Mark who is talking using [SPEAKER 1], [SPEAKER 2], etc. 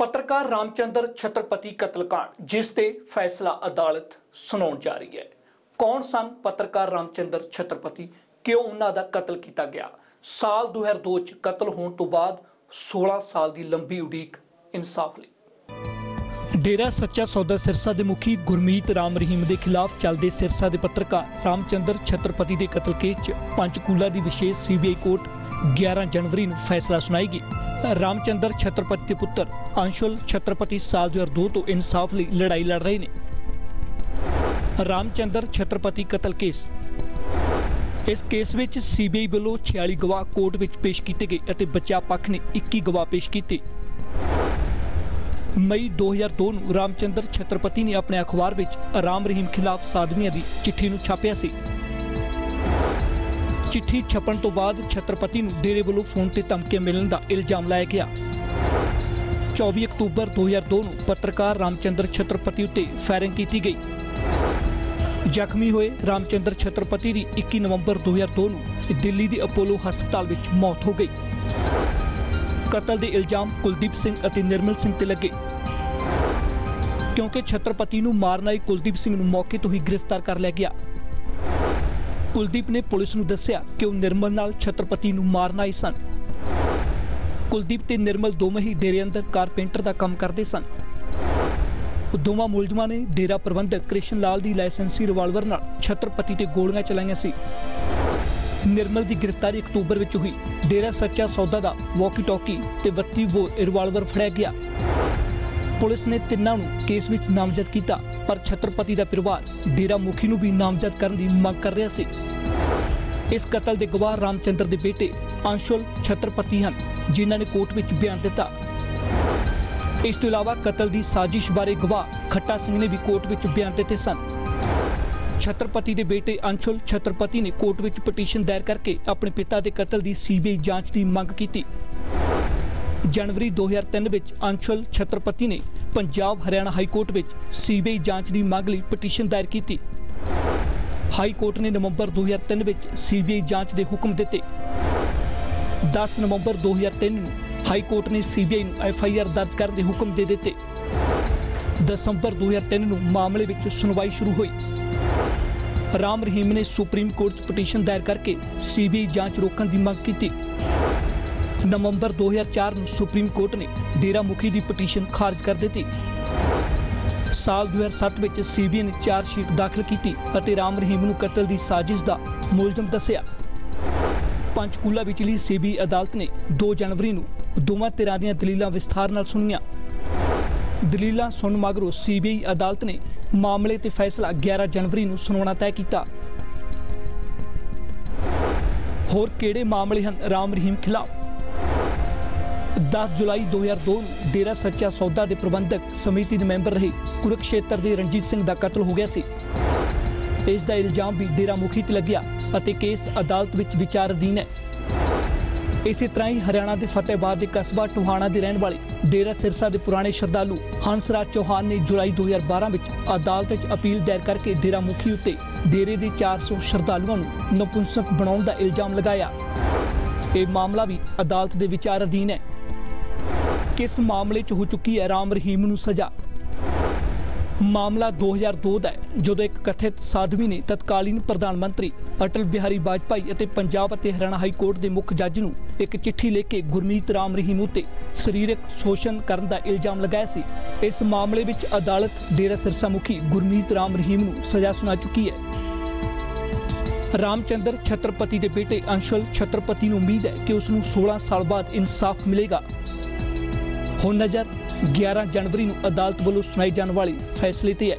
[SPEAKER 1] ਪੱਤਰਕਾਰ ਰਾਮਚੰਦਰ ਛਤਰਪਤੀ ਕਤਲकांड, ਜਿਸ ਤੇ ਫੈਸਲਾ ਅਦਾਲਤ ਸੁਣਾਉਣ ਜਾ ਰਹੀ ਹੈ। ਕੌਣ ਸਨ ਪੱਤਰਕਾਰ ਰਾਮਚੰਦਰ ਛਤਰਪਤੀ? ਕਿਉਂ ਉਹਨਾਂ ਦਾ ਕਤਲ ਕੀਤਾ ਗਿਆ? ਸਾਲ 2002 ਚ ਕਤਲ ਹੋਣ ਤੋਂ ਬਾਅਦ 16 ਸਾਲ ਦੀ ਲੰਬੀ ਉਡੀਕ ਇਨਸਾਫ ਲਈ। ਡੇਰਾ ਸੱਚਾ ਸੌਦਾ ਸਿਰਸਾ ਦੇ ਮੁਖੀ ਗੁਰਮੀਤ ਰਾਮ ਰਹੀਮ ਦੇ ਖਿਲਾਫ ਚੱਲਦੇ ਸਿਰਸਾ ਦੇ ਪੱਤਰਕਾਰ ਰਾਮਚੰਦਰ ਛਤਰਪਤੀ ਦੇ ਕਤਲ ਕੇਸ 'ਚ ਪੰਚਕੂਲਾ ਦੀ ਵਿਸ਼ੇਸ਼ ਸੀਬੀਆਈ ਕੋਰਟ 11 ਜਨਵਰੀ ਨੂੰ ਫੈਸਲਾ ਸੁਣਾਏਗੀ। ਰਾਮਚੰਦਰ ਛਤਰਪਤੀ ਦੇ ਪੁੱਤਰ ਅੰਸ਼ੁਲ ਛਤਰਪਤੀ ਸਾਲ 2002 ਤੋਂ ਇਨਸਾਫ ਲਈ ਲੜਾਈ ਲੜ ਰਹੇ ਨੇ। ਰਾਮਚੰਦਰ ਛਤਰਪਤੀ ਕਤਲ ਕੇਸ। ਇਸ ਕੇਸ ਵਿੱਚ ਸੀਬੀਆਈ ਵੱਲੋਂ 46 ਗਵਾਹ ਕੋਰਟ ਵਿੱਚ ਪੇਸ਼ ਕੀਤੇ ਗਏ ਅਤੇ ਬਚਾਅ ਪੱਖ ਨੇ 21 ਗਵਾਹ ਪੇਸ਼ ਕੀਤੇ। ਮਈ 2002 ਨੂੰ ਰਾਮਚੰਦਰ ਛਤਰਪਤੀ ਨੇ ਆਪਣੇ ਅਖਬਾਰ ਵਿੱਚ ਰਾਮ ਰਹੀਮ ਖਿਲਾਫ ਸਾਧਵੀਆਂ ਦੀ ਚਿੱਠੀ ਨੂੰ ਛਾਪਿਆ ਸੀ। ਚਿੱਠੀ ਛਪਣ ਤੋਂ ਬਾਅਦ ਛਤਰਪਤੀ ਨੂੰ ਡੇਰੇ ਵੱਲੋਂ ਫੋਨ ਤੇ ਧਮਕੀਆਂ ਮਿਲਣ ਦਾ ਇਲਜ਼ਾਮ ਲਾਇਆ ਗਿਆ। 24 ਅਕਤੂਬਰ 2002 ਨੂੰ ਪੱਤਰਕਾਰ ਰਾਮਚੰਦਰ ਛਤਰਪਤੀ ਉੱਤੇ ਫਾਇਰਿੰਗ ਕੀਤੀ ਗਈ। ਜ਼ਖਮੀ ਹੋਏ ਰਾਮਚੰਦਰ ਛਤਰਪਤੀ ਦੀ 21 ਨਵੰਬਰ 2002 ਨੂੰ ਦਿੱਲੀ ਦੇ ਅਪੋਲੋ ਹਸਪਤਾਲ ਵਿੱਚ ਮੌਤ ਹੋ ਗਈ। ਕਤਲ ਦੇ ਇਲਜ਼ਾਮ ਕੁਲਦੀਪ ਸਿੰਘ ਅਤੇ ਨਿਰਮਲ ਸਿੰਘ ਤੇ ਲੱਗੇ। ਕਿਉਂਕਿ ਛਤਰਪਤੀ ਨੂੰ ਮਾਰਨ ਆਈ ਕੁਲਦੀਪ ਸਿੰਘ ਨੂੰ ਮੌਕੇ ਤੋਂ ਹੀ ਗ੍ਰਿਫਤਾਰ ਕਰ ਲਿਆ ਗਿਆ। ਕੁਲਦੀਪ ਨੇ ਪੁਲਿਸ ਨੂੰ ਦੱਸਿਆ ਕਿ ਉਹ ਨਿਰਮਲ ਨਾਲ ਛਤਰਪਤੀ ਨੂੰ ਮਾਰਨ ਆਏ ਸਨ। ਕੁਲਦੀਪ ਤੇ ਨਿਰਮਲ ਦੋਵੇਂ ਹੀ ਡੇਰੇ ਅੰਦਰ ਕਾਰਪੈਂਟਰ ਦਾ ਕੰਮ ਕਰਦੇ ਸਨ। ਦੋਵਾਂ ਮੁਲਜ਼ਮਾਂ ਨੇ ਡੇਰਾ ਪ੍ਰਬੰਧਕ ਕ੍ਰਿਸ਼ਨ ਲਾਲ ਦੀ ਲਾਇਸੈਂਸੀ ਰਿਵਾਲਵਰ ਨਾਲ ਛਤਰਪਤੀ ਤੇ ਗੋਲੀਆਂ ਚਲਾਈਆਂ ਸੀ। ਨਿਰਮਲ ਦੀ ਗ੍ਰਿਫਤਾਰੀ ਅਕਤੂਬਰ ਵਿੱਚ ਹੋਈ। ਡੇਰਾ ਸੱਚਾ ਸੌਦਾ ਦਾ ਵਾਕੀ ਟਾਕੀ ਤੇ 32 ਬੋਰ ਰਿਵਾਲਵਰ ਫੜਿਆ ਗਿਆ। ਪੁਲਿਸ ਨੇ ਤਿੰਨਾਂ ਨੂੰ ਕੇਸ ਵਿੱਚ ਨਾਮਜ਼ਦ ਕੀਤਾ, ਪਰ ਛਤਰਪਤੀ ਦਾ ਪਰਿਵਾਰ ਡੇਰਾ ਮੁਖੀ ਨੂੰ ਵੀ ਨਾਮਜ਼ਦ ਕਰਨ ਦੀ ਮੰਗ ਕਰ ਰਿਹਾ ਸੀ। ਇਸ ਕਤਲ ਦੇ ਗਵਾਹ ਰਾਮਚੰਦਰ ਦੇ ਬੇਟੇ ਅੰਸ਼ੁਲ ਛਤਰਪਤੀ ਹਨ, ਜਿਨ੍ਹਾਂ ਨੇ ਕੋਰਟ ਵਿੱਚ ਬਿਆਨ ਦਿੱਤਾ। ਇਸ ਤੋਂ ਇਲਾਵਾ ਕਤਲ ਦੀ ਸਾਜ਼ਿਸ਼ ਬਾਰੇ ਗਵਾਹ ਖੱਟਾ ਸਿੰਘ ਨੇ ਵੀ ਕੋਰਟ ਵਿੱਚ ਬਿਆਨ ਦਿੱਤੇ ਸਨ। ਛਤਰਪਤੀ ਦੇ ਬੇਟੇ ਅੰਸ਼ੁਲ ਛਤਰਪਤੀ ਨੇ ਕੋਰਟ ਵਿੱਚ ਪਟੀਸ਼ਨ ਦਾਇਰ ਕਰਕੇ ਆਪਣੇ ਪਿਤਾ ਦੇ ਕਤਲ ਦੀ ਸੀਬੀਆਈ ਜਾਂਚ ਦੀ ਮੰਗ ਕੀਤੀ। ਜਨਵਰੀ 2003 ਵਿੱਚ ਅੰਸ਼ੁਲ ਛਤਰਪਤੀ ਨੇ ਪੰਜਾਬ ਹਰਿਆਣਾ ਹਾਈ ਕੋਰਟ ਵਿੱਚ ਸੀਬੀਆਈ ਜਾਂਚ ਦੀ ਮੰਗ ਲਈ ਪਟੀਸ਼ਨ ਦਾਇਰ ਕੀਤੀ। ਹਾਈ ਕੋਰਟ ਨੇ ਨਵੰਬਰ 2003 ਵਿੱਚ ਸੀਬੀਆਈ ਜਾਂਚ ਦੇ ਹੁਕਮ ਦਿੱਤੇ। 10 ਨਵੰਬਰ 2003 ਨੂੰ ਹਾਈ ਕੋਰਟ ਨੇ ਸੀਬੀਆਈ ਨੂੰ ਐਫਆਈਆਰ ਦਰਜ ਕਰਨ ਦੇ ਹੁਕਮ ਦੇ ਦਿੱਤੇ। ਦਸੰਬਰ 2003 ਨੂੰ ਮਾਮਲੇ ਵਿੱਚ ਸੁਣਵਾਈ ਸ਼ੁਰੂ ਹੋਈ। ਰਾਮ ਰਹੀਮ ਨੇ ਸੁਪਰੀਮ ਕੋਰਟ 'ਚ ਪਟੀਸ਼ਨ ਦਾਇਰ ਕਰਕੇ ਸੀਬੀਆਈ ਜਾਂਚ ਰੋਕਣ ਦੀ ਮੰਗ ਕੀਤੀ। ਨਵੰਬਰ 2004 ਨੂੰ ਸੁਪਰੀਮ ਕੋਰਟ ਨੇ ਡੇਰਾ ਮੁਖੀ ਦੀ ਪਟੀਸ਼ਨ ਖਾਰਜ ਕਰ ਦਿੱਤੀ। ਸਾਲ 2007 ਵਿੱਚ ਸੀਬੀਆਈ ਨੇ ਚਾਰ ਸ਼ੀਟ ਦਾਖਲ ਕੀਤੀ ਅਤੇ ਰਾਮ ਰਹੀਮ ਨੂੰ ਕਤਲ ਦੀ ਸਾਜ਼ਿਸ਼ ਦਾ ਮੁਲਜ਼ਮ ਦੱਸਿਆ। ਪੰਚਕੂਲਾ ਵਿਚਲੀ ਸੀਬੀ ਅਦਾਲਤ ਨੇ 2 ਜਨਵਰੀ ਨੂੰ ਦੋਵਾਂ ਧਿਰਾਂ ਦੀਆਂ ਦਲੀਲਾਂ ਵਿਸਥਾਰ ਨਾਲ ਸੁਣੀਆਂ। ਦਲੀਲਾਂ ਸੁਣਨ ਮਗਰੋਂ ਸੀਬੀਆਈ ਅਦਾਲਤ ਨੇ ਮਾਮਲੇ ਤੇ ਫੈਸਲਾ 11 ਜਨਵਰੀ ਨੂੰ ਸੁਣਾਉਣਾ ਤੈਅ ਕੀਤਾ। ਹੋਰ ਕਿਹੜੇ ਮਾਮਲੇ ਹਨ ਰਾਮ ਰਹੀਮ ਖਿਲਾਫ? 10 ਜੁਲਾਈ 2002 ਨੂੰ ਡੇਰਾ ਸੱਚਾ ਸੌਦਾ ਦੇ ਪ੍ਰਬੰਧਕ ਸਮਿਤੀ ਦੇ ਮੈਂਬਰ ਰਹੇ ਕੁਰਕਸ਼ੇਤਰ ਦੇ ਰਣਜੀਤ ਸਿੰਘ ਦਾ ਕਤਲ ਹੋ ਗਿਆ ਸੀ। ਇਸ ਦਾ ਇਲਜ਼ਾਮ ਵੀ ਡੇਰਾ ਮੁਖੀ ਤੇ ਲੱਗਿਆ ਅਤੇ ਕੇਸ ਅਦਾਲਤ ਵਿੱਚ ਵਿਚਾਰ ਅਧੀਨ ਹੈ। ਇਸੇ ਤਰ੍ਹਾਂ ਹੀ ਹਰਿਆਣਾ ਦੇ ਫਤਿਹਬਾਦ ਦੇ ਕਸਬਾ ਟੋਹਾਣਾ ਦੇ ਰਹਿਣ ਵਾਲੇ ਡੇਰਾ ਸਿਰਸਾ ਦੇ ਪੁਰਾਣੇ ਸ਼ਰਧਾਲੂ ਹੰਸਰਾਜ ਚੌਹਾਨ ਨੇ ਜੁਲਾਈ 2012 ਵਿੱਚ ਅਦਾਲਤ ਵਿੱਚ ਅਪੀਲ ਦਾਇਰ ਕਰਕੇ ਡੇਰਾ ਮੁਖੀ ਉੱਤੇ ਡੇਰੇ ਦੇ 400 ਸ਼ਰਧਾਲੂਆਂ ਨੂੰ ਨਪੁੰਸਕ ਬਣਾਉਣ ਦਾ ਇਲਜ਼ਾਮ ਲਗਾਇਆ। ਇਹ ਮਾਮਲਾ ਵੀ ਅਦਾਲਤ ਦੇ ਵਿਚਾਰ ਅਧੀਨ ਹੈ। ਕਿਸ ਮਾਮਲੇ 'ਚ ਹੋ ਚੁੱਕੀ ਹੈ ਰਾਮ ਰਹੀਮ ਨੂੰ ਸਜ਼ਾ? ਮਾਮਲਾ 2002 ਦਾ ਹੈ, ਜਦੋਂ ਇੱਕ ਕਥਿਤ ਸਾਧਵੀ ਨੇ ਤਤਕਾਲੀਨ ਪ੍ਰਧਾਨ ਮੰਤਰੀ ਅਟਲ ਬਿਹਾਰੀ ਵਾਜਪਾਈ ਅਤੇ ਪੰਜਾਬ ਅਤੇ ਹਰਿਆਣਾ ਹਾਈ ਕੋਰਟ ਦੇ ਮੁੱਖ ਜੱਜ ਨੂੰ ਇੱਕ ਚਿੱਠੀ ਲਿਖ ਕੇ ਗੁਰਮੀਤ ਰਾਮ ਰਹੀਮ ਉੱਤੇ ਸਰੀਰਕ ਸ਼ੋਸ਼ਣ ਕਰਨ ਦਾ ਇਲਜ਼ਾਮ ਲਗਾਇਆ ਸੀ। ਇਸ ਮਾਮਲੇ ਵਿੱਚ ਅਦਾਲਤ ਡੇਰਾ ਸਿਰਸਾ ਮੁਖੀ ਗੁਰਮੀਤ ਰਾਮ ਰਹੀਮ ਨੂੰ ਸਜ਼ਾ ਸੁਣਾ ਚੁੱਕੀ ਹੈ। ਰਾਮਚੰਦਰ ਛਤਰਪਤੀ ਦੇ ਬੇਟੇ ਅੰਸ਼ਲ ਛਤਰਪਤੀ ਨੂੰ ਉਮੀਦ ਹੈ ਕਿ ਉਸ ਨੂੰ 16 ਸਾਲ ਬਾਅਦ ਇਨਸਾਫ ਮਿਲੇਗਾ। ਹੁਣ ਨਜ਼ਰ 11 ਜਨਵਰੀ ਨੂੰ ਅਦਾਲਤ ਵੱਲੋਂ ਸੁਣਾਈ ਜਾਣ ਵਾਲੀ ਫੈਸਲੇ ਤੇ ਹੈ।